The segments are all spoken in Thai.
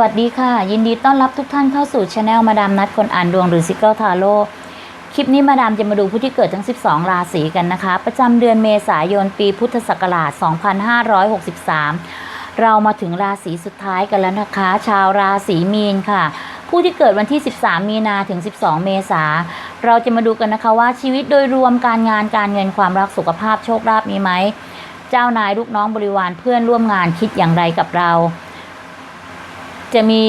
สวัสดีค่ะ ยินดีต้อนรับทุกท่านเข้าสู่ช anel มาดามนัดคนอ่านดวงหรือซิกเกิลทาโร่คลิปนี้มาดามจะมาดูผู้ที่เกิดทั้ง 12 ราศีกันนะคะ ประจำเดือนเมษายนปีพุทธศักราช 2563 เรามาถึงราศีสุดท้ายกันแล้วนะคะ ชาวราศีมีนค่ะ ผู้ที่เกิดวันที่ 13 มีนาถึง 12 เมษาเราจะมาดูกันนะคะว่าชีวิตโดยรวมการงานการเงินความรักสุขภาพโชคลาภมีไหมเจ้านายลูกน้องบริวารเพื่อนร่วมงานคิดอย่างไรกับเรา จะมี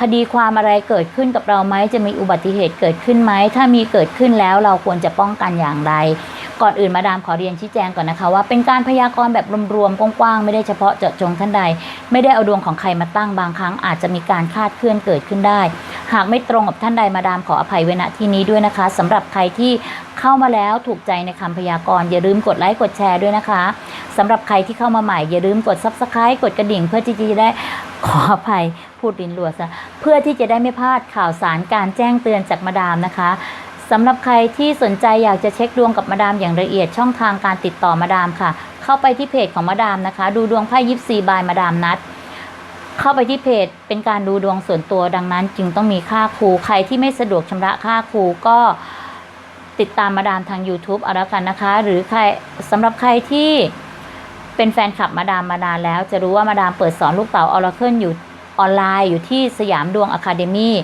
คดีความอะไรเกิดขึ้นกับเราไหมจะมีอุบัติเหตุเกิดขึ้นไหมถ้ามีเกิดขึ้นแล้วเราควรจะป้องกันอย่างไร ก่อนอื่นมาดามขอเรียนชี้แจงก่อนนะคะ ว่าเป็นการพยากรณ์แบบรวมๆกว้างๆไม่ได้เฉพาะเจาะจงท่านใด ไม่ได้เอาดวงของใครมาตั้งบางครั้งอาจจะมีการคาดเคลื่อนเกิดขึ้นได้ หากไม่ตรงกับท่านใดมาดามขออภัยไว้ณที่นี้ด้วยนะคะสำหรับใครที่เข้ามาแล้วถูกใจในคำพยากรณ์อย่าลืมกดไลค์กดแชร์ด้วยนะคะสำหรับใครที่เข้ามาใหม่อย่าลืมกด subscribe กดกระดิ่งเพื่อที่จะได้ขออภัยพูดลินรัวซะเพื่อที่จะได้ไม่พลาดข่าวสารการแจ้งเตือนจากมาดามนะคะสำหรับใครที่สนใจอยากจะเช็คดวงกับมาดามอย่างละเอียดช่องทางการติดต่อมาดามค่ะ เข้าไปที่เพจของมาดามนะคะ ดูดวงไพ่ยิปซีบายมาดามนัด เข้าไปที่เพจเป็นการดูดวงส่วนตัวดังนั้นจึงต้องมีค่าครูใครที่ไม่สะดวกชำระค่าครูก็ติดตามมาดามทาง YouTube เอาละกันนะคะ หรือใครสำหรับใครที่เป็นแฟนคลับมาดามมานานแล้ว จะรู้ว่ามาดามเปิดสอนลูกเต๋าออร์เคิลอยู่ออนไลน์อยู่ที่สยามดวงอะคาเดมี่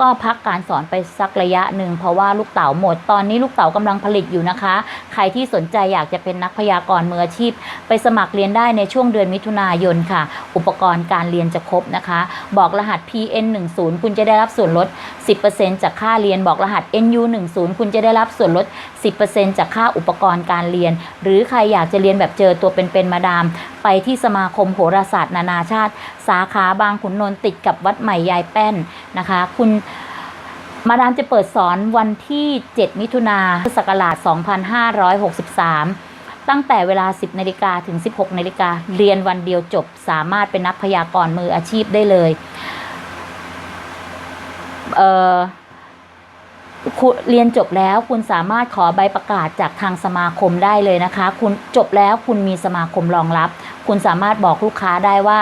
ก็พักการสอนไปสักระยะหนึ่งเพราะว่าลูกเต๋าหมด ตอนนี้ลูกเต๋ากำลังผลิตอยู่นะคะ ใครที่สนใจอยากจะเป็นนักพยากรณ์มืออาชีพ ไปสมัครเรียนได้ในช่วงเดือนมิถุนายนค่ะ อุปกรณ์การเรียนจะครบนะคะ บอกรหัส PN 1 0 คุณจะได้รับส่วนลด 10%จากค่าเรียนบอกรหัส NU 1 0 คุณจะได้รับส่วนลด 10%จากค่าอุปกรณ์การเรียน หรือใครอยากจะเรียนแบบเจอตัวเป็นๆมาดาม ไปที่สมาคมโหราศาสตร์นานาชาติ สาขาบางขุนนนท์ติดกับวัดใหม่ยายแป้นนะคะ คุณมาดามจะเปิดสอนวันที่ 7 มิถุนาพุทธศักราช 2563 ตั้งแต่เวลา 10นาฬิกาถึง 16นาฬิกาเรียนวันเดียวจบ สามารถเป็นนักพยากรณ์มืออาชีพได้เลยเเรียนจบแล้วคุณสามารถขอใบประกาศจากทางสมาคมได้เลยนะคะ คุณจบแล้วคุณมีสมาคมรองรับ คุณสามารถบอกลูกค้าได้ว่า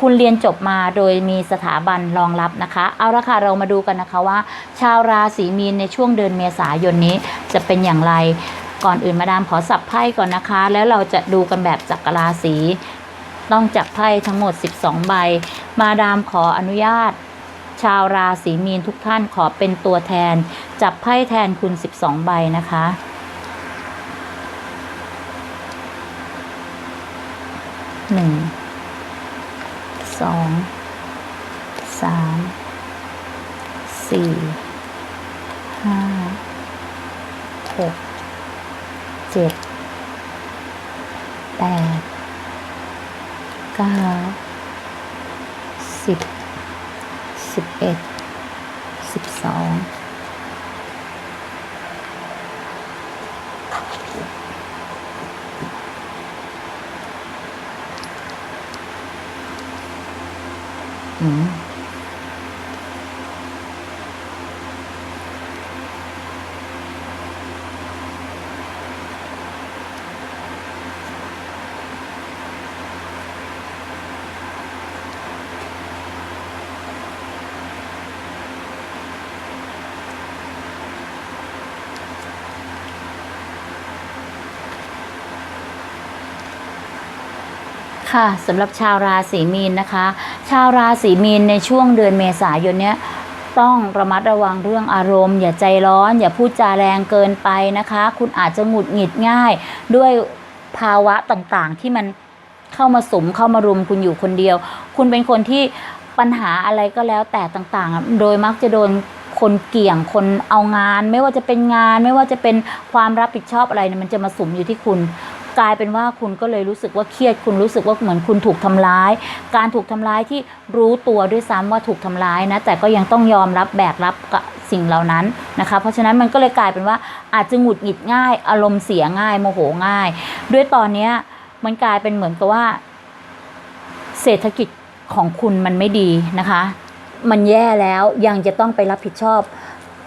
คุณเรียนจบมาโดยมีสถาบันรองรับนะคะ เอาละค่ะเรามาดูกันนะคะว่า ชาวราศีมีนในช่วงเดือนเมษายนนี้จะเป็นอย่างไรก่อนอื่นมาดามขอสับไพ่ก่อนนะคะ แล้วเราจะดูกันแบบจักรราศีต้องจับไพ่ทั้งหมด 12 ใบ มาดามขออนุญาต ชาวราศีมีนทุกท่านขอเป็นตัวแทน จับไพ่แทนคุณ 12 ใบนะคะหนึ่ง สองสามสี่ห้าหกเจ็ดแปดเก้าสิบสิบเอ็ด สิบสอง อืม ค่ะสำหรับชาวราศีมีนนะคะ ชาวราศีมีนในช่วงเดือนเมษายนเนี้ยต้องระมัดระวังเรื่องอารมณ์ อย่าใจร้อน อย่าพูดจาแรงเกินไปนะคะ คุณอาจจะหงุดหงิดง่าย ด้วยภาวะต่างๆ ที่มันเข้ามาสมเข้ามารุมคุณอยู่คนเดียว คุณเป็นคนที่ปัญหาอะไรก็แล้วแต่ต่างๆ โดยมักจะโดน คนเกี่ยงคนเอางาน ไม่ว่าจะเป็นงาน ไม่ว่าจะเป็นความรับผิดชอบอะไรเนี่ยมันจะมาสุมอยู่ที่คุณกลายเป็นว่าคุณก็เลยรู้สึกว่าเครียดคุณรู้สึกว่าเหมือนคุณถูกทำร้าย การถูกทำร้ายที่รู้ตัวด้วยซ้ำว่าถูกทำร้ายนะแต่ก็ยังต้องยอมรับแบกรับกับสิ่งเหล่านั้นนะคะ เพราะฉะนั้นมันก็เลยกลายเป็นว่าอาจจะหงุดหงิดง่าย อารมณ์เสียง่ายโมโหง่าย ด้วยตอนเนี้ยมันกลายเป็นเหมือนกับว่า เศรษฐกิจของคุณมันไม่ดีนะคะ มันแย่แล้วยังจะต้องไปรับผิดชอบ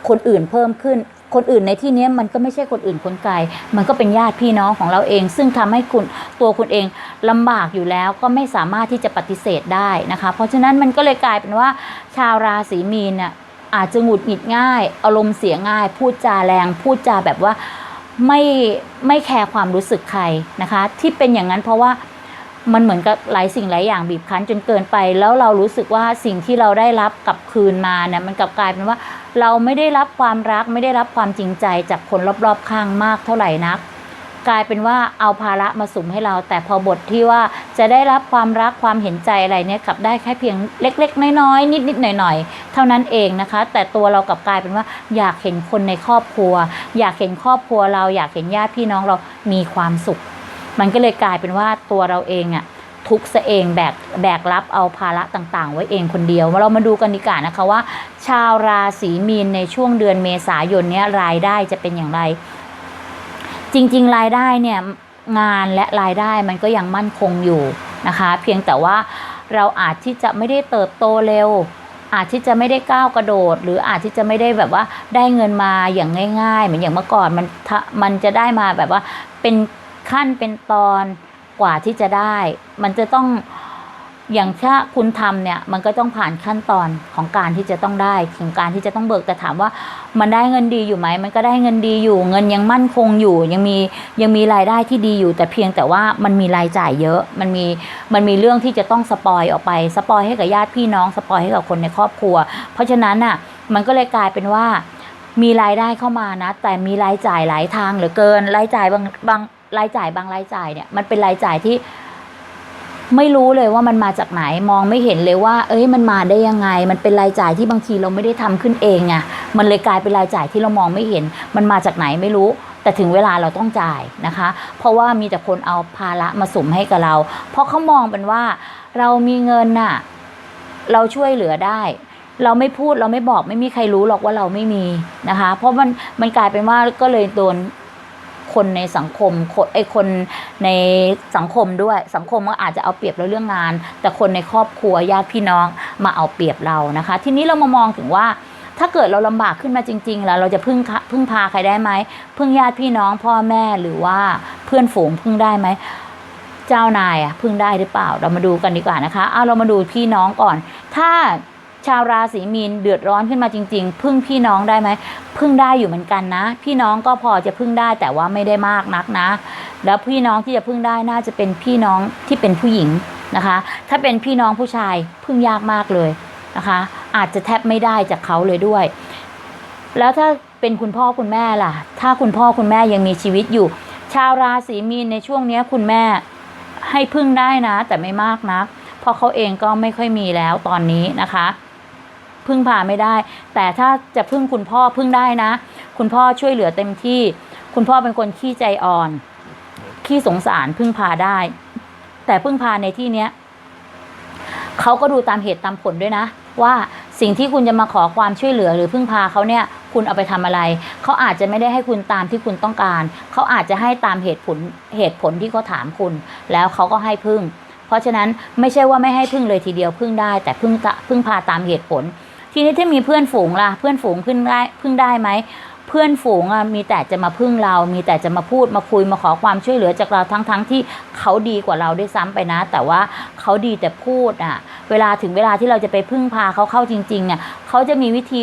คนอื่นเพิ่มขึ้น คนอื่นในที่นี้มันก็ไม่ใช่คนอื่นคนไกล มันก็เป็นญาติพี่น้องของเราเอง ซึ่งทำให้คุณตัวคุณเองลำบากอยู่แล้วก็ไม่สามารถที่จะปฏิเสธได้นะคะ เพราะฉะนั้นมันก็เลยกลายเป็นว่า ชาวราศีมีนน่ะอาจจะหงุดหงิดง่าย อารมณ์เสียง่าย พูดจาแรง พูดจาแบบว่าไม่ไม่แคร์ความรู้สึกใครนะคะ ที่เป็นอย่างนั้นเพราะว่า มันเหมือนกับหลายสิ่งหลายอย่างบีบคั้นจนเกินไป แล้วเรารู้สึกว่าสิ่งที่เราได้รับกลับคืนมาเนี่ยมันกลับกลายเป็นว่า เราไม่ได้รับความรักไม่ได้รับความจริงใจจากคนรอบๆข้างมากเท่าไหร่นัก กลายเป็นว่าเอาภาระมาสุมให้เรา แต่พอบทที่ว่าจะได้รับความรักความเห็นใจอะไรเนี่ยกลับได้แค่เพียงเล็ก ๆ น้อยๆนิดๆหน่อยๆเท่านั้นเองนะคะ แต่ตัวเรากลับกลายเป็นว่า อยากเห็นคนในครอบครัว อยากเห็นครอบครัวเรา อยากเห็นญาติพี่น้องเรามีความสุข มันก็เลยกลายเป็นว่าตัวเราเองอะทุกข์เองแบกแบกรับเอาภาระต่างๆ ไว้เองคนเดียว เรามาดูกันดีกว่านะคะว่า ชาวราศีมีนในช่วงเดือนเมษายนนี้รายได้จะเป็นอย่างไร จริง ๆ รายได้เนี่ยงานและรายได้มันก็ยังมั่นคงอยู่นะคะ เพียงแต่ว่าเราอาจที่จะไม่ได้เติบโตเร็ว อาจที่จะไม่ได้ก้าวกระโดด หรืออาจที่จะไม่ได้แบบว่าได้เงินมาอย่างง่าย ๆ เหมือนอย่างเมื่อก่อนมันมันจะได้มาแบบว่าเป็น ขั้นเป็นตอนกว่าที่จะได้ มันจะต้องอย่างถ้าคุณทำเนี่ย มันก็ต้องผ่านขั้นตอนของการที่จะต้องได้ของการที่จะต้องเบิกแต่ถามว่ามันได้เงินดีอยู่ไหมมันก็ได้เงินดีอยู่ เงินยังมั่นคงอยู่ ยังมียังมีรายได้ที่ดีอยู่ แต่เพียงแต่ว่ามันมีรายจ่ายเยอะ มันมีมันมีเรื่องที่จะต้องสปอยออกไปสปอยให้กับญาติพี่น้องสปอยให้กับคนในครอบครัว เพราะฉะนั้นน่ะมันก็เลยกลายเป็นว่ามีรายได้เข้ามานะ แต่มีรายจ่ายหลายทางเหลือเกินรายจ่ายบางบาง รายจ่ายบางรายจ่ายเนี่ยมันเป็นรายจ่ายที่ไม่รู้เลยว่ามันมาจากไหนมองไม่เห็นเลยว่า เอ้ยมันมาได้ยังไง มันเป็นรายจ่ายที่บางทีเราไม่ได้ทำขึ้นเองไงมันเลยกลายเป็นรายจ่ายที่เรามองไม่เห็น มันมาจากไหนไม่รู้ แต่ถึงเวลาเราต้องจ่ายนะคะ เพราะว่ามีแต่คนเอาภาระมาสมให้กับเรา เพราะเขามองเป็นว่า เรามีเงินน่ะเราช่วยเหลือได้ เราไม่พูดเราไม่บอกไม่มีใครรู้หรอกว่าเราไม่มีนะคะ เพราะมันมันกลายเป็นว่าก็เลยโดน คนในสังคมคนไอคนในสังคมด้วย สังคมก็อาจจะเอาเปรียบเราเรื่องงาน แต่คนในครอบครัวญาติพี่น้องมาเอาเปรียบเรานะคะ ทีนี้เรามามองถึงว่าถ้าเกิดเราลำบากขึ้นมาจริงๆ แล้วเราจะพึ่งพึ่งพาใครได้ไหมพึ่งญาติพี่น้องพ่อแม่หรือว่าเพื่อนฝูงพึ่งได้ไหมเจ้านายอะพึ่งได้หรือเปล่า เรามาดูกันดีกว่านะคะเอาเรามาดูพี่น้องก่อน ถ้า ชาวราศีมีนเดือดร้อนขึ้นมาจริง ๆ พึ่งพี่น้องได้ไหมพึ่งได้อยู่เหมือนกันนะ พี่น้องก็พอจะพึ่งได้แต่ว่าไม่ได้มากนักนะ แล้วพี่น้องที่จะพึ่งได้น่าจะเป็นพี่น้องที่เป็นผู้หญิงนะคะ ถ้าเป็นพี่น้องผู้ชายพึ่งยากมากเลยนะคะ อาจจะแทบไม่ได้จากเขาเลยด้วย แล้วถ้าเป็นคุณพ่อคุณแม่ล่ะ ถ้าคุณพ่อคุณแม่ยังมีชีวิตอยู่ ชาวราศีมีนในช่วงนี้คุณแม่ให้พึ่งได้นะ แต่ไม่มากนะเพราะเขาเองก็ไม่ค่อยมีแล้วตอนนี้นะคะ พึ่งพาไม่ได้ แต่ถ้าจะพึ่งคุณพ่อพึ่งได้นะ คุณพ่อช่วยเหลือเต็มที่ คุณพ่อเป็นคนขี้ใจอ่อน ขี้สงสารพึ่งพาได้ แต่พึ่งพาในที่เนี้ยเขาก็ดูตามเหตุตามผลด้วยนะ ว่าสิ่งที่คุณจะมาขอความช่วยเหลือหรือพึ่งพาเขาเนี่ยคุณเอาไปทำอะไร เขาอาจจะไม่ได้ให้คุณตามที่คุณต้องการ เขาอาจจะให้ตามเหตุผลเหตุผลที่เขาถามคุณ แล้วเขาก็ให้พึ่ง เพราะฉะนั้นไม่ใช่ว่าไม่ให้พึ่งเลยทีเดียวพึ่งได้ แต่พึ่งพึ่งพาตามเหตุผล ทีนี้ถ้ามีเพื่อนฝูงล่ะ เพื่อนฝูงพึ่งได้พึ่งได้ไหมเพื่อนฝูงอะมีแต่จะมาพึ่งเรา มีแต่จะมาพูดมาคุยมาขอความช่วยเหลือจากเราทั้งๆทที่เขาดีกว่าเราด้วยซ้ำไปนะ แต่ว่าเขาดีแต่พูดอะ เวลาถึงเวลาที่เราจะไปพึ่งพาเขาเข้าจริงๆเนี่ยเขาจะมีวิธี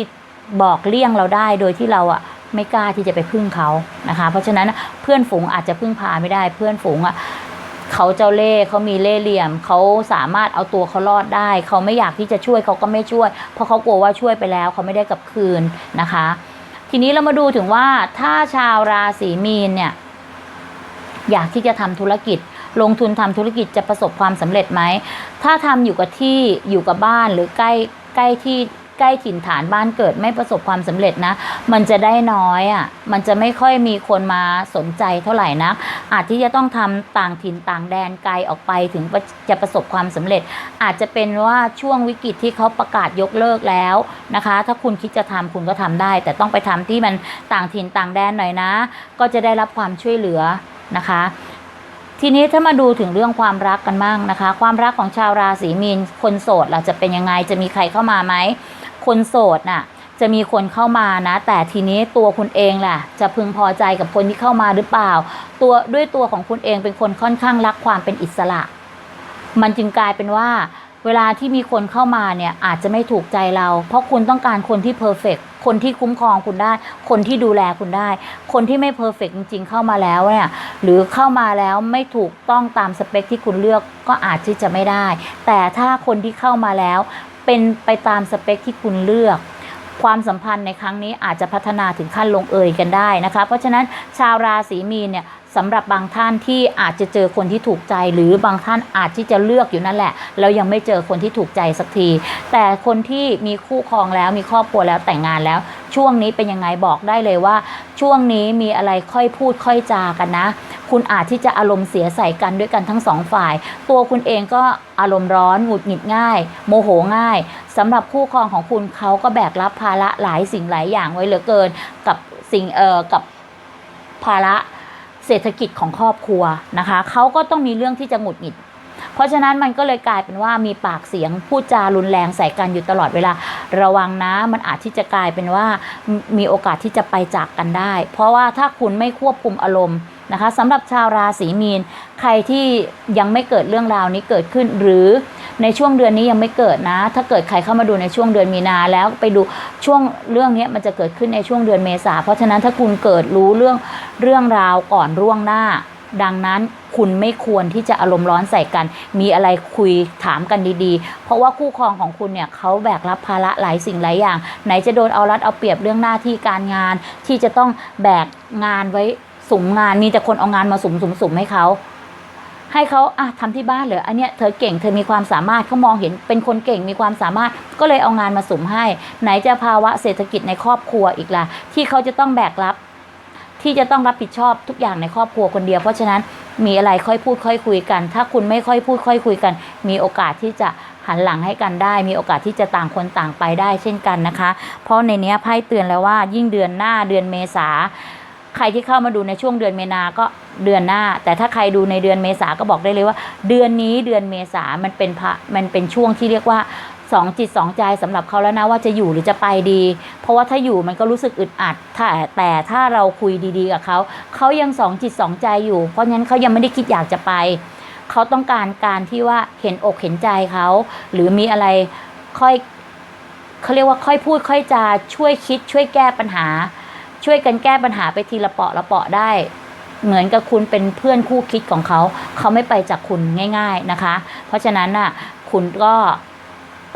บอกเลี่ยงเราได้โดยที่เราอะไม่กล้าที่จะไปพึ่งเขานะคะ เพราะฉะนั้นเพื่อนฝูงอาจจะพึ่งพาไม่ได้เพื่อนฝูงอะ เขาเจ้าเล่ห์เขามีเล่ห์เหลี่ยม เขาสามารถเอาตัวเขารอดได้ เขาไม่อยากที่จะช่วยเขาก็ไม่ช่วย เพราะเขากลัวว่าช่วยไปแล้วเขาไม่ได้กลับคืนนะคะ ทีนี้เรามาดูถึงว่าถ้าชาวราศีมีนเนี่ยอยากที่จะทำธุรกิจ ลงทุนทำธุรกิจจะประสบความสำเร็จไหม ถ้าทำอยู่กับที่อยู่กับบ้านหรือใกล้ใกล้ที่ ใกล้ถิ่นฐานบ้านเกิดไม่ประสบความสำเร็จนะ มันจะได้น้อยอะ่ะมันจะไม่ค่อยมีคนมาสนใจเท่าไหร่นะอาจที่จะต้องทำต่างถิ่นต่างแดนไกลออกไปถึงจะประสบความสำเร็จ อาจจะเป็นว่าช่วงวิกฤตที่เขาประกาศยกเลิกแล้วนะคะ ถ้าคุณคิดจะทำคุณก็ทำได้ แต่ต้องไปทำที่มันต่างถิ่นต่างแดนหน่อยนะ ก็จะได้รับความช่วยเหลือนะคะทีนี้ถ้ามาดูถึงเรื่องความรักกันบ้างนะคะ ความรักของชาวราศีมีนคนโสดเราจะเป็นยังไงจะมีใครเข้ามาไหม คนโสดน่ะจะมีคนเข้ามานะ แต่ทีนี้ตัวคุณเองแหละจะพึงพอใจกับคนที่เข้ามาหรือเปล่า ตัวด้วยตัวของคุณเองเป็นคนค่อนข้างรักความเป็นอิสระ มันจึงกลายเป็นว่า เวลาที่มีคนเข้ามาเนี่ยอาจจะไม่ถูกใจเรา เพราะคุณต้องการคนที่เพอร์เฟกคนที่คุ้มครองคุณได้ คนที่ดูแลคุณได้ คนที่ไม่เพอร์เฟกจริง ๆ เข้ามาแล้วเนี่ยหรือเข้ามาแล้วไม่ถูกต้องตามสเปคที่คุณเลือกก็อาจที่จะไม่ได้ แต่ถ้าคนที่เข้ามาแล้ว เป็นไปตามสเปคที่คุณเลือก ความสัมพันธ์ในครั้งนี้อาจจะพัฒนาถึงขั้นลงเอยกันได้นะคะ เพราะฉะนั้นชาวราศีมีนเนี่ย สำหรับบางท่านที่อาจจะเจอคนที่ถูกใจ หรือบางท่านอาจที่จะเลือกอยู่นั่นแหละ แล้วยังไม่เจอคนที่ถูกใจสักที แต่คนที่มีคู่ครองแล้วมีครอบครัวแล้วแต่งงานแล้ว ช่วงนี้เป็นยังไงบอกได้เลยว่า ช่วงนี้มีอะไรค่อยพูดค่อยจากันนะ คุณอาจที่จะอารมณ์เสียใส่กันด้วยกันทั้งสองฝ่าย ตัวคุณเองก็อารมณ์ร้อนหงุดหงิดง่าย โมโหง่ายสำหรับคู่ครองของคุณเขาก็แบกรับภาระหลายสิ่งหลายอย่างไว้เหลือเกิน กับสิ่งเอ่อกับภาระ เศรษฐกิจของครอบครัวนะคะเขาก็ต้องมีเรื่องที่จะหงุดหงิด เพราะฉะนั้นมันก็เลยกลายเป็นว่ามีปากเสียงพูดจารุนแรงใส่กันอยู่ตลอดเวลา ระวังนะมันอาจที่จะกลายเป็นว่ามีโอกาสที่จะไปจากกันได้ เพราะว่าถ้าคุณไม่ควบคุมอารมณ์นะคะสำหรับชาวราศีมีน ใครที่ยังไม่เกิดเรื่องราวนี้เกิดขึ้นหรือ ในช่วงเดือนนี้ยังไม่เกิดนะ ถ้าเกิดใครเข้ามาดูในช่วงเดือนมีนาแล้วไปดูช่วงเรื่องนี้มันจะเกิดขึ้นในช่วงเดือนเมษาเพราะฉะนั้นถ้าคุณเกิดรู้เรื่องเรื่องราวก่อนร่วงหน้า ดังนั้นคุณไม่ควรที่จะอารมณ์ร้อนใส่กัน มีอะไรคุยถามกันดีๆ เพราะว่าคู่ครองของคุณเนี่ยเขาแบกรับภาระหลายสิ่งหลายอย่าง ไหนจะโดนเอารัดเอาเปรียบเรื่องหน้าที่การงาน ที่จะต้องแบกงานไว้สุมงานมีแต่คนเอางานมาสุมสุมสุมให้เขา ให้เขาอะทำที่บ้านเหรออันเนี้ยเธอเก่งเธอมีความสามารถเขามองเห็นเป็นคนเก่งมีความสามารถก็เลยเอางานมาสุมให้ ไหนจะภาวะเศรษฐกิจในครอบครัวอีกล่ะที่เขาจะต้องแบกรับ ที่จะต้องรับผิดชอบทุกอย่างในครอบครัวคนเดียว เพราะฉะนั้นมีอะไรค่อยพูดค่อยคุยกัน ถ้าคุณไม่ค่อยพูดค่อยคุยกัน มีโอกาสที่จะหันหลังให้กันได้ มีโอกาสที่จะต่างคนต่างไปได้เช่นกันนะคะ เพราะในเนี้ยไพ่เตือนแล้วว่ายิ่งเดือนหน้าเดือนเมษา ใครที่เข้ามาดูในช่วงเดือนเมนาก็เดือนหน้า แต่ถ้าใครดูในเดือนเมษาก็บอกได้เลยว่า เดือนนี้เดือนเมษามันเป็นพระมันเป็นช่วงที่เรียกว่าสองจิตสองใจสำหรับเขาแล้วนะว่าจะอยู่หรือจะไปดี เพราะว่าถ้าอยู่มันก็รู้สึกอึดอัดถ้าแต่ถ้าเราคุยดีๆกับเขาเขายังสองจิตสองใจอยู่ เพราะงั้นเขายังไม่ได้คิดอยากจะไป เขาต้องการการที่ว่าเห็นอกเห็นใจเขา หรือมีอะไรค่อยเขาเรียกว่าค่อยพูดค่อยจาช่วยคิดช่วยแก้ปัญหา ช่วยกันแก้ปัญหาไปทีละเปาะละเปาะได้ เหมือนกับคุณเป็นเพื่อนคู่คิดของเขา เขาไม่ไปจากคุณง่าย ๆนะคะ เพราะฉะนั้นน่ะคุณก็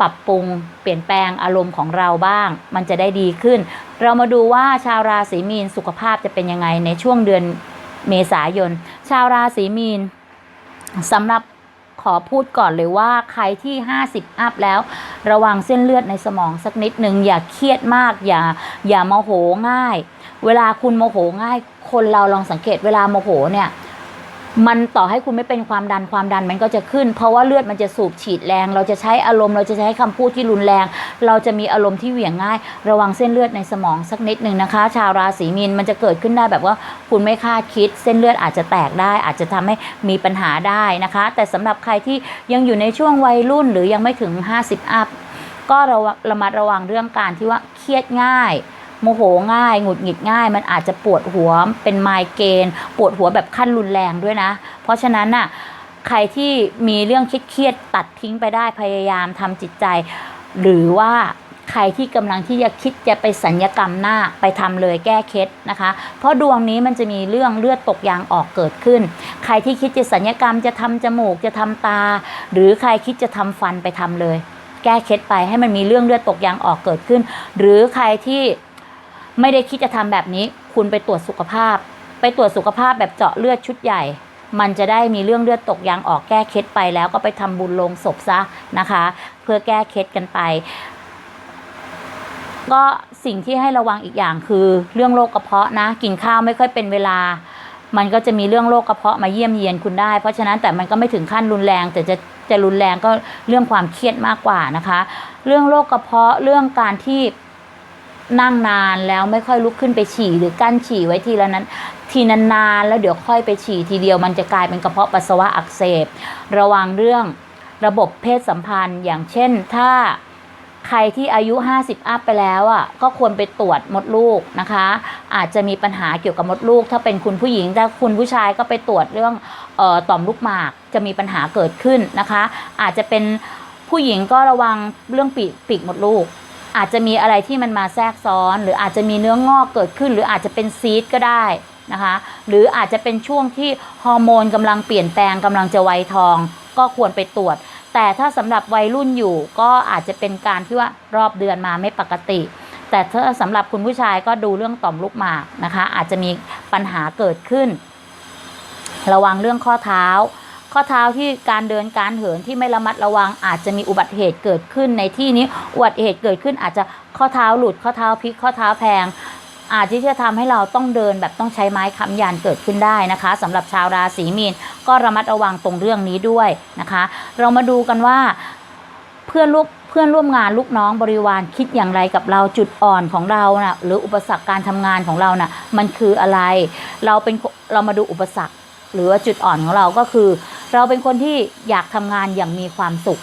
ปรับปรุงเปลี่ยนแปลงอารมณ์ของเราบ้าง มันจะได้ดีขึ้น เรามาดูว่าชาวราศีมีนสุขภาพจะเป็นยังไงในช่วงเดือนเมษายน ชาวราศีมีนสำหรับ ขอพูดก่อนเลยว่าใครที่ 50 อัพแล้ว ระวังเส้นเลือดในสมองสักนิดหนึ่งอย่าเครียดมาก อย่าอย่าโมโหง่าย เวลาคุณโมโหง่าย คนเราลองสังเกตเวลาโมโหเนี่ย มันต่อให้คุณไม่เป็นความดันความดันมันก็จะขึ้น เพราะว่าเลือดมันจะสูบฉีดแรง เราจะใช้อารมณ์เราจะใช้คำพูดที่รุนแรง เราจะมีอารมณ์ที่เหวี่ยงง่าย ระวังเส้นเลือดในสมองสักนิดหนึ่งนะคะ ชาวราศีมีนมันจะเกิดขึ้นได้แบบว่าคุณไม่คาดคิด เส้นเลือดอาจจะแตกได้ อาจจะทำให้มีปัญหาได้นะคะ แต่สำหรับใครที่ยังอยู่ในช่วงวัยรุ่นหรือยังไม่ถึง 50 อัพก็ระระมัดระวังเรื่องการที่ว่าเครียดง่าย มโหง่าย หงุดหงิดง่าย มันอาจจะปวดหัวเป็นไมเกรนปวดหัวแบบขั้นรุนแรงด้วยนะ เพราะฉะนั้นน่ะใครที่มีเรื่องเครียดตัดทิ้งไปได้พยายามทำจิตใจ หรือว่าใครที่กำลังที่จะคิดจะไปสัญญกรรมหน้าไปทำเลยแก้เคล็ดนะคะ เพราะดวงนี้มันจะมีเรื่องเลือดตกยางออกเกิดขึ้น ใครที่คิดจะสัญญกรรมจะทำจมูกจะทำตา หรือใครคิดจะทำฟันไปทำเลย แก้เคล็ดไปให้มันมีเรื่องเลือดตกยางออกเกิดขึ้น หรือใครที่ ไม่ได้คิดจะทำแบบนี้ คุณไปตรวจสุขภาพ ไปตรวจสุขภาพแบบเจาะเลือดชุดใหญ่ มันจะได้มีเรื่องเลือดตกยางออกแก้เคล็ดไปแล้วก็ไปทำบุญลงศพซะนะคะ เพื่อแก้เคล็ดกันไป ก็สิ่งที่ให้ระวังอีกอย่างคือเรื่องโรคกระเพาะนะ กินข้าวไม่ค่อยเป็นเวลามันก็จะมีเรื่องโรคกระเพาะมาเยี่ยมเยียนคุณได้ เพราะฉะนั้นแต่มันก็ไม่ถึงขั้นรุนแรง แต่จะจะรุนแรงก็เรื่องความเครียดมากกว่านะคะ เรื่องโรคกระเพาะเรื่องการที่ นั่งนานแล้วไม่ค่อยลุกขึ้นไปฉี่หรือกั้นฉี่ไว้ทีละนั้น ทีนานๆแล้วเดี๋ยวค่อยไปฉี่ทีเดียวมันจะกลายเป็นกระเพาะปัสสาวะอักเสบ ระวังเรื่องระบบเพศสัมพันธ์อย่างเช่นถ้าใครที่อายุ 50 อัพไปแล้วอะก็ควรไปตรวจมดลูกนะคะ อาจจะมีปัญหาเกี่ยวกับมดลูก ถ้าเป็นคุณผู้หญิงถ้าคุณผู้ชายก็ไปตรวจเรื่องออต่อมลูกหมากจะมีปัญหาเกิดขึ้นนะคะ อาจจะเป็นผู้หญิงก็ระวังเรื่องปีกปีกมดลูก อาจจะมีอะไรที่มันมาแทรกซ้อน หรืออาจจะมีเนื้องอกเกิดขึ้น หรืออาจจะเป็นซีดก็ได้นะคะหรืออาจจะเป็นช่วงที่ฮอร์โมนกำลังเปลี่ยนแปลงกำลังจะวัยทอง ก็ควรไปตรวจ แต่ถ้าสำหรับวัยรุ่นอยู่ก็อาจจะเป็นการที่ว่ารอบเดือนมาไม่ปกติ แต่ถ้าสำหรับคุณผู้ชายก็ดูเรื่องต่อมลูกหมากนะคะ อาจจะมีปัญหาเกิดขึ้น ระวังเรื่องข้อเท้า ข้อเท้าที่การเดินการเหินที่ไม่ระมัดระวังอาจจะมีอุบัติเหตุเกิดขึ้นในที่นี้อุบัติเหตุเกิดขึ้นอาจจะข้อเท้าหลุดข้อเท้าพลิกข้อเท้าแพงอาจที่จะทำให้เราต้องเดินแบบต้องใช้ไม้ค้ำยันเกิดขึ้นได้นะคะสำหรับชาวราศีมีนก็ระมัดระวังตรงเรื่องนี้ด้วยนะคะ เรามาดูกันว่าเพื่อนร่วมเพื่อนร่วมงานลูกน้องบริวารคิดอย่างไรกับเราจุดอ่อนของเรานะ่ะหรืออุปสรรคการทำงานของเราน่ะมันคืออะไร เราเป็นเรามาดูอุปสรรค หรือว่าจุดอ่อนของเราก็คือเราเป็นคนที่อยากทำงานอย่างมีความสุข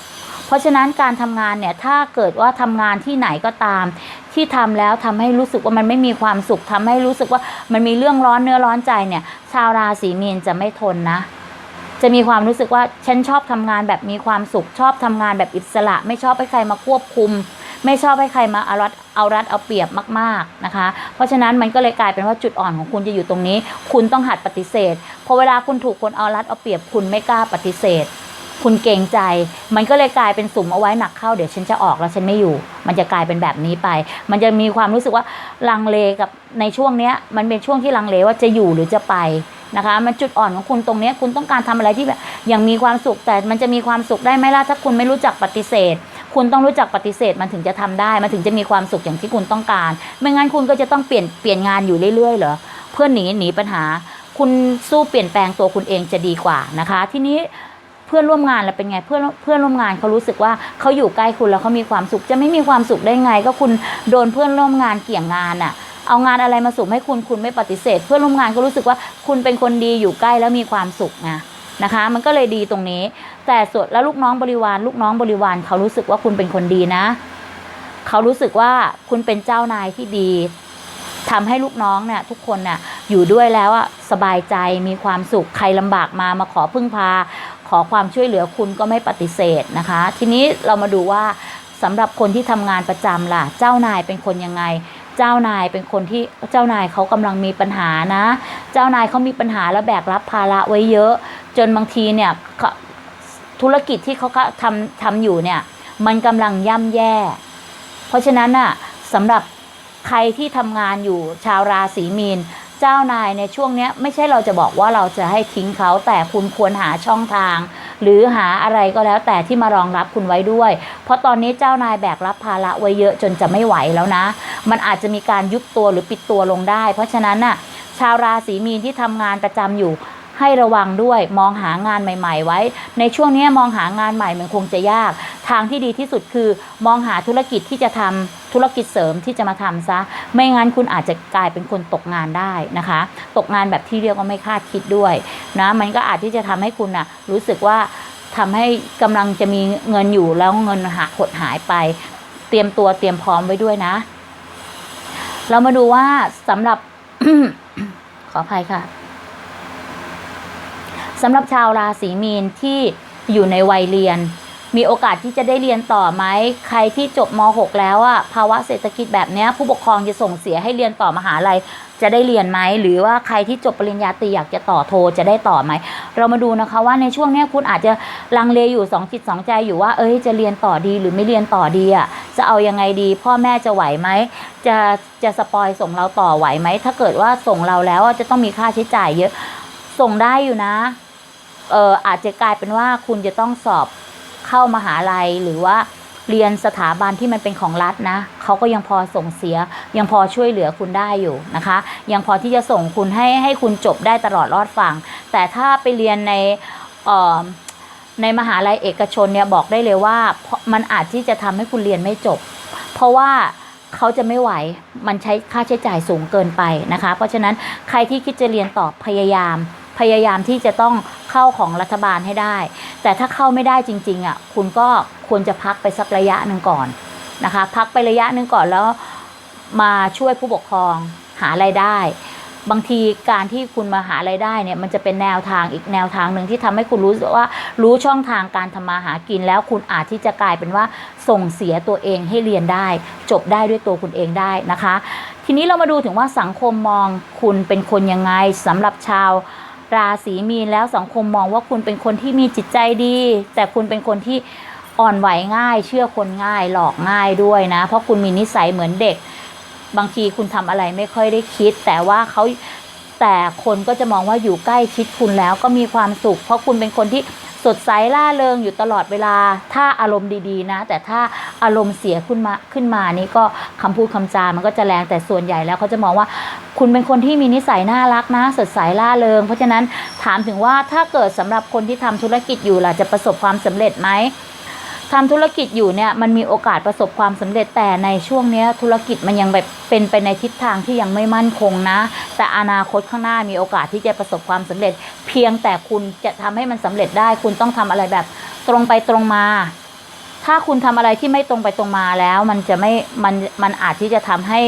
เพราะฉะนั้นการทำงานเนี่ยถ้าเกิดว่าทำงานที่ไหนก็ตาม ที่ทำแล้วทำให้รู้สึกว่ามันไม่มีความสุขทำให้รู้สึกว่ามันมีเรื่องร้อนเนื้อร้อนใจเนี่ยชาวราศีมีนจะไม่ทนนะจะมีความรู้สึกว่าฉันชอบทำงานแบบมีความสุขชอบทำงานแบบอิสระ ไม่ชอบให้ใครมาควบคุม ไม่ชอบให้ใครมาเอารัดเอารัดเอาเปรียบมากๆนะคะ เพราะฉะนั้นมันก็เลยกลายเป็นว่าจุดอ่อนของคุณจะอยู่ตรงนี้ คุณต้องหัดปฏิเสธพอเวลาคุณถูกคนเอารัดเอาเปรียบ คุณไม่กล้าปฏิเสธ คุณเกรงใจ มันก็เลยกลายเป็นสุ่มเอาไว้หนักเข้าเดี๋ยวฉันจะออกแล้วฉันไม่อยู่ มันจะกลายเป็นแบบนี้ไป มันจะมีความรู้สึกว่าลังเลกับในช่วงเนี้ย มันเป็นช่วงที่ลังเลว่าจะอยู่หรือจะไปนะคะมันจุดอ่อนของคุณตรงเนี้ยคุณต้องการทำอะไรที่แบบอย่างมีความสุขแต่มันจะมีความสุขได้ไหมล่ะถ้าคุณไม่รู้จักปฏิเสธ คุณต้องรู้จักปฏิเสธมันถึงจะทำได้ มันถึงจะมีความสุขอย่างที่คุณต้องการ ไม่งั้นคุณก็จะต้องเปลี่ยนเปลี่ยนงานอยู่เรื่อยๆเหรอเพื่อหนีหนีปัญหา คุณสู้เปลี่ยนแปลงตัวคุณเองจะดีกว่านะคะ ทีนี้เพื่อนร่วมงานเราเป็นไงเพื่อนเพื่อนร่วมงานเขารู้สึกว่าเขาอยู่ใกล้คุณแล้วเขามีความสุขจะไม่มีความสุขได้ไง ก็คุณโดนเพื่อนร่วมงานเกี่ยงงานอะ่ะเอางานอะไรมาสุ่มให้คุณคุณไม่ปฏิเสธ เพื่อนร่วมงานก็รู้สึกว่าคุณเป็นคนดีอยู่ใกล้แล้วมีความสุขไงนะคะ มันก็เลยดีตรงนี้ แต่ส่วนแล้วลูกน้องบริวาร ลูกน้องบริวารเขารู้สึกว่าคุณเป็นคนดีนะ เขารู้สึกว่าคุณเป็นเจ้านายที่ดีทำให้ลูกน้องเนี่ยทุกคนน่ะอยู่ด้วยแล้วอะสบายใจมีความสุขใครลำบากมามาขอพึ่งพา ขอความช่วยเหลือคุณก็ไม่ปฏิเสธนะคะ ทีนี้เรามาดูว่าสำหรับคนที่ทำงานประจำล่ะ เจ้านายเป็นคนยังไงเจ้านายเป็นคนที่เจ้านายเขากำลังมีปัญหานะ เจ้านายเขามีปัญหาแล้วแบกรับภาระไว้เยอะ จนบางทีเนี่ยเขา ธุรกิจที่เขาทำทำอยู่เนี่ย มันกำลังย่ำแย่ เพราะฉะนั้นน่ะสำหรับใครที่ทำงานอยู่ชาวราศีมีน เจ้านายในช่วงนี้ไม่ใช่เราจะบอกว่าเราจะให้ทิ้งเขาแต่คุณควรหาช่องทาง หรือหาอะไรก็แล้วแต่ที่มารองรับคุณไว้ด้วย เพราะตอนนี้เจ้านายแบกรับภาระไว้เยอะจนจะไม่ไหวแล้วนะ มันอาจจะมีการยุบตัวหรือปิดตัวลงได้ เพราะฉะนั้นน่ะชาวราศีมีนที่ทำงานประจำอยู่ ให้ระวังด้วยมองหางานใหม่ ๆ ไว้ ในช่วงนี้มองหางานใหม่มันคงจะยาก ทางที่ดีที่สุดคือมองหาธุรกิจที่จะทำธุรกิจเสริมที่จะมาทำซะ ไม่งั้นคุณอาจจะกลายเป็นคนตกงานได้นะคะ ตกงานแบบที่เรียกว่าไม่คาดคิดด้วยนะมันก็อาจที่จะทำให้คุณน่ะรู้สึกว่าทำให้กำลังจะมีเงินอยู่แล้วเงินหาหดหายไป เตรียมตัวเตรียมพร้อมไว้ด้วยนะ เรามาดูว่าสำหรับขออภัยค่ะ สำหรับชาวราศีมีนที่อยู่ในวัยเรียน มีโอกาสที่จะได้เรียนต่อไหมใครที่จบม .6 แล้วอะภาวะเศรษฐกิจแบบนี้ผู้ปกครองจะส่งเสียให้เรียนต่อมหาลัยจะได้เรียนไหมหรือว่าใครที่จบปริญญาตรีอยากจะต่อโทจะได้ต่อไหม เรามาดูนะคะว่าในช่วงนี้คุณอาจจะลังเลอยู่สองจิตสองใจอยู่ว่าเอ้ยจะเรียนต่อดีหรือไม่เรียนต่อดีอะจะเอายังไงดี พ่อแม่จะไหวไหมจะจะสปอยส่งเราต่อไหวไหมถ้าเกิดว่าส่งเราแล้วจะต้องมีค่าใช้จ่ายเยอะส่งได้อยู่นะ เอออาจจะกลายเป็นว่าคุณจะต้องสอบเข้ามหาลัยหรือว่าเรียนสถาบันที่มันเป็นของรัฐนะเขาก็ยังพอส่งเสีย ยังพอช่วยเหลือคุณได้อยู่นะคะ ยังพอที่จะส่งคุณให้ให้คุณจบได้ตลอดรอดฟังแต่ถ้าไปเรียนในเอ่อในมหาลัยเอกชนเนี่ยบอกได้เลยว่ามันอาจที่จะทำให้คุณเรียนไม่จบ เพราะว่าเขาจะไม่ไหว มันใช้ค่าใช้จ่ายสูงเกินไปนะคะ เพราะฉะนั้นใครที่คิดจะเรียนต่อพยายาม พยายามที่จะต้องเข้าของรัฐบาลให้ได้ แต่ถ้าเข้าไม่ได้จริงๆอะคุณก็ควรจะพักไปสักระยะหนึ่งก่อนนะคะ พักไประยะหนึ่งก่อนแล้วมาช่วยผู้ปกครองหาไรายได้ บางทีการที่คุณมาหาไรายได้เนี่ยมันจะเป็นแนวทางอีกแนวทางหนึ่งที่ทำให้คุณรู้ว่ารู้ช่องทางการทำมาหากินแล้วคุณอาจที่จะกลายเป็นว่าส่งเสียตัวเองให้เรียนได้ จบได้ด้วยตัวคุณเองได้นะคะ ทีนี้เรามาดูถึงว่าสังคมมองคุณเป็นคนยังไงสำหรับชาว ราศีมีนแล้วสังคมมองว่าคุณเป็นคนที่มีจิตใจดี แต่คุณเป็นคนที่อ่อนไหวง่าย เชื่อคนง่ายหลอกง่ายด้วยนะ เพราะคุณมีนิสัยเหมือนเด็ก บางทีคุณทำอะไรไม่ค่อยได้คิด แต่ว่าเขาแต่คนก็จะมองว่าอยู่ใกล้ชิดคุณแล้วก็มีความสุข เพราะคุณเป็นคนที่ สดใสล่าเริงอยู่ตลอดเวลา ถ้าอารมณ์ดีๆนะ แต่ถ้าอารมณ์เสียขึ้นมาขึ้นมานี่ก็คำพูดคำจามันก็จะแรงแต่ส่วนใหญ่แล้วเขาจะมองว่า คุณเป็นคนที่มีนิสัยน่ารักนะ สดใสล่าเริง เพราะฉะนั้นถามถึงว่าถ้าเกิดสำหรับคนที่ทำธุรกิจอยู่ล่ะจะประสบความสำเร็จไหม ทำธุรกิจอยู่เนี่ยมันมีโอกาสประสบความสำเร็จแต่ในช่วงเนี้ยธุรกิจมันยังแบบเป็นไปในทิศทางที่ยังไม่มั่นคงนะ แต่อนาคตข้างหน้ามีโอกาสที่จะประสบความสำเร็จ เพียงแต่คุณจะทำให้มันสำเร็จได้ คุณต้องทำอะไรแบบตรงไปตรงมา ถ้าคุณทำอะไรที่ไม่ตรงไปตรงมาแล้ว มันจะไม่มันมันอาจที่จะทำให้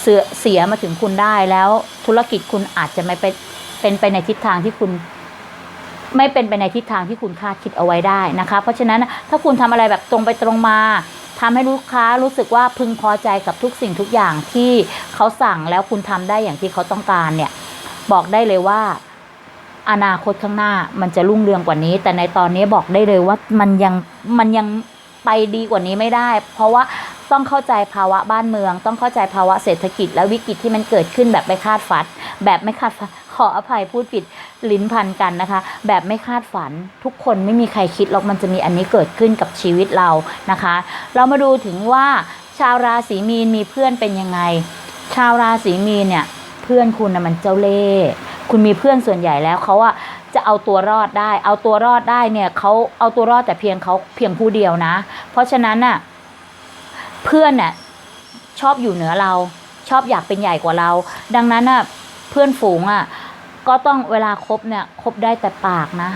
เสียเสียมาถึงคุณได้แล้วธุรกิจคุณอาจจะไม่เป็นเป็นไปในทิศทางที่คุณ ไม่เป็นไปในทิศทางที่คุณคาดคิดเอาไว้ได้นะคะ เพราะฉะนั้นถ้าคุณทำอะไรแบบตรงไปตรงมาทำให้ลูกค้ารู้สึกว่าพึงพอใจกับทุกสิ่งทุกอย่างที่เขาสั่งแล้วคุณทำได้อย่างที่เขาต้องการเนี่ยบอกได้เลยว่าอนาคตข้างหน้ามันจะรุ่งเรืองกว่านี้ แต่ในตอนนี้บอกได้เลยว่ามันยังมันยังไปดีกว่านี้ไม่ได้ เพราะว่าต้องเข้าใจภาวะบ้านเมือง ต้องเข้าใจภาวะเศรษฐกิจและวิกฤตที่มันเกิดขึ้นแบบไม่คาดฝันแบบไม่คาดฝัน ขออภัยพูดผิดลิ้นพันกันนะคะ แบบไม่คาดฝันทุกคนไม่มีใครคิดหรอกมันจะมีอันนี้เกิดขึ้นกับชีวิตเรานะคะ เรามาดูถึงว่าชาวราศีมีนมีเพื่อนเป็นยังไง ชาวราศีมีนเนี่ยเพื่อนคุณนะมันเจ้าเล่ห์คุณมีเพื่อนส่วนใหญ่แล้วเขาอะจะเอาตัวรอดได้ เอาตัวรอดได้เนี่ยเขาเอาตัวรอดแต่เพียงเขาเพียงผู้เดียวนะ เพราะฉะนั้นน่ะเพื่อนน่ะชอบอยู่เหนือเราชอบอยากเป็นใหญ่กว่าเรา ดังนั้นน่ะเพื่อนฝูงอะ ก็ต้องเวลาคบเนี่ยคบได้แต่ปากนะ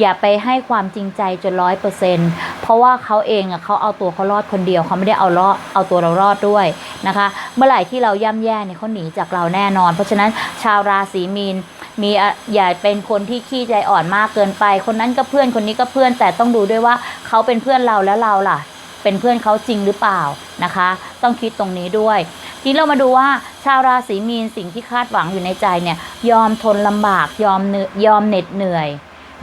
อย่าไปให้ความจริงใจจนร้อยเปอร์เซ็นเพราะว่าเขาเองอะเขาเอาตัวเขารอดคนเดียวเขาไม่ได้เอารอดเอาตัวเรารอดด้วยนะคะ เมื่อไหร่ที่เราย่ำแย่เนี่ยเขาหนีจากเราแน่นอน เพราะฉะนั้นชาวราศีมีนมีอะอย่าเป็นคนที่ขี้ใจอ่อนมากเกินไป คนนั้นก็เพื่อนคนนี้ก็เพื่อนแต่ต้องดูด้วยว่าเขาเป็นเพื่อนเราแล้วเราล่ะ เป็นเพื่อนเขาจริงหรือเปล่านะคะ ต้องคิดตรงนี้ด้วย นี้เรามาดูว่าชาวราศีมีนสิ่งที่คาดหวังอยู่ในใจเนี่ยยอมทนลำบากยอมเนื่อยอมเหน็ดเหนื่อย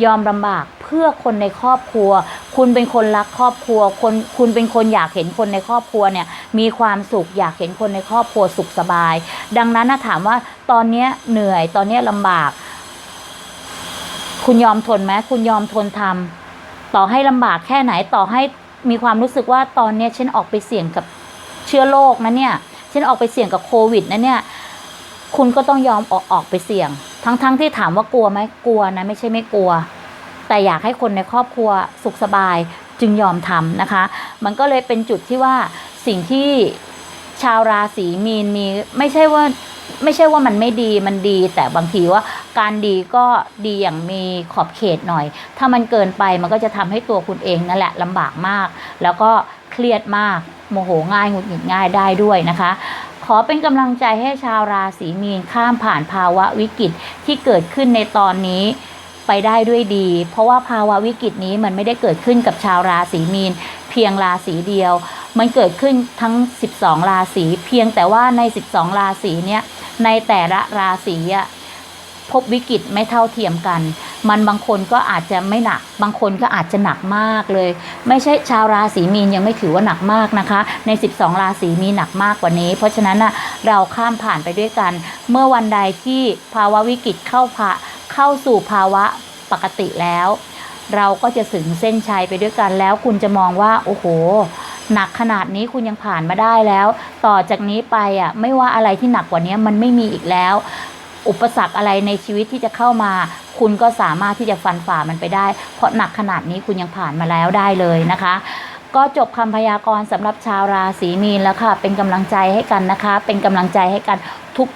ยอมลำบากเพื่อคนในครอบครัว คุณเป็นคนรักครอบครัวคนคุณเป็นคนอยากเห็นคนในครอบครัวเนี่ยมีความสุขอยากเห็นคนในครอบครัวสุขสบาย ดังนั้นนะถามว่าตอนนี้เหนื่อยตอนนี้ลำบาก คุณยอมทนไหมคุณยอมทนทำต่อให้ลำบากแค่ไหนต่อให้มีความรู้สึกว่าตอนนี้ฉันออกไปเสี่ยงกับเชื้อโรคนะเนี่ย ฉันออกไปเสี่ยงกับโควิดนะเนี่ย คุณก็ต้องยอมออกออกไปเสี่ยง ทั้งๆทที่ถามว่ากลัวไหมกลัวนะไม่ใช่ไม่กลัว แต่อยากให้คนในครอบครัวสุขสบายจึงยอมทำนะคะ มันก็เลยเป็นจุดที่ว่าสิ่งที่ชาวราศีมีนมีไม่ใช่ว่าไม่ใช่ว่ามันไม่ดีมันดี แต่บางทีว่าการดีก็ดีอย่างมีขอบเขตหน่อย ถ้ามันเกินไปมันก็จะทำให้ตัวคุณเองนั่นแหละลำบากมาก แล้วก็เครียดมาก โมโหง่ายหงุดหงิดง่ายได้ด้วยนะคะ ขอเป็นกำลังใจให้ชาวราศีมีนข้ามผ่านภาวะวิกฤตที่เกิดขึ้นในตอนนี้ไปได้ด้วยดี เพราะว่าภาวะวิกฤตนี้มันไม่ได้เกิดขึ้นกับชาวราศีมีน เพียงราศีเดียว มันเกิดขึ้นทั้ง 12 ราศีเพียงแต่ว่าใน 12 ราศีเนี้ยในแต่ละราศีอะ พบวิกฤตไม่เท่าเทียมกัน มันบางคนก็อาจจะไม่หนัก บางคนก็อาจจะหนักมากเลย ไม่ใช่ชาวราศีมีนยังไม่ถือว่าหนักมากนะคะ ใน 12 ราศีมีหนักมากกว่านี้ เพราะฉะนั้นน่ะเราข้ามผ่านไปด้วยกัน เมื่อวันใดที่ภาวะวิกฤตเข้าพะเข้าสู่ภาวะปกติแล้ว เราก็จะถึงเส้นชัยไปด้วยกันแล้ว คุณจะมองว่า โอ้โหหนักขนาดนี้คุณยังผ่านมาได้แล้ว ต่อจากนี้ไปอะไม่ว่าอะไรที่หนักกว่านี้มันไม่มีอีกแล้ว อุปสรรคอะไรในชีวิตที่จะเข้ามา คุณก็สามารถที่จะฟันฝ่ามันไปได้ เพราะหนักขนาดนี้คุณยังผ่านมาแล้วได้เลยนะคะ ก็จบคำพยากรณ์สำหรับชาวราศีมีนแล้วค่ะ เป็นกำลังใจให้กันนะคะ เป็นกำลังใจให้กัน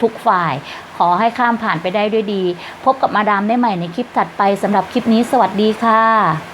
ทุกๆฝ่าย ขอให้ข้ามผ่านไปได้ด้วยดี พบกับมาดามได้ใหม่ในคลิปถัดไปสำหรับคลิปนี้สวัสดีค่ะ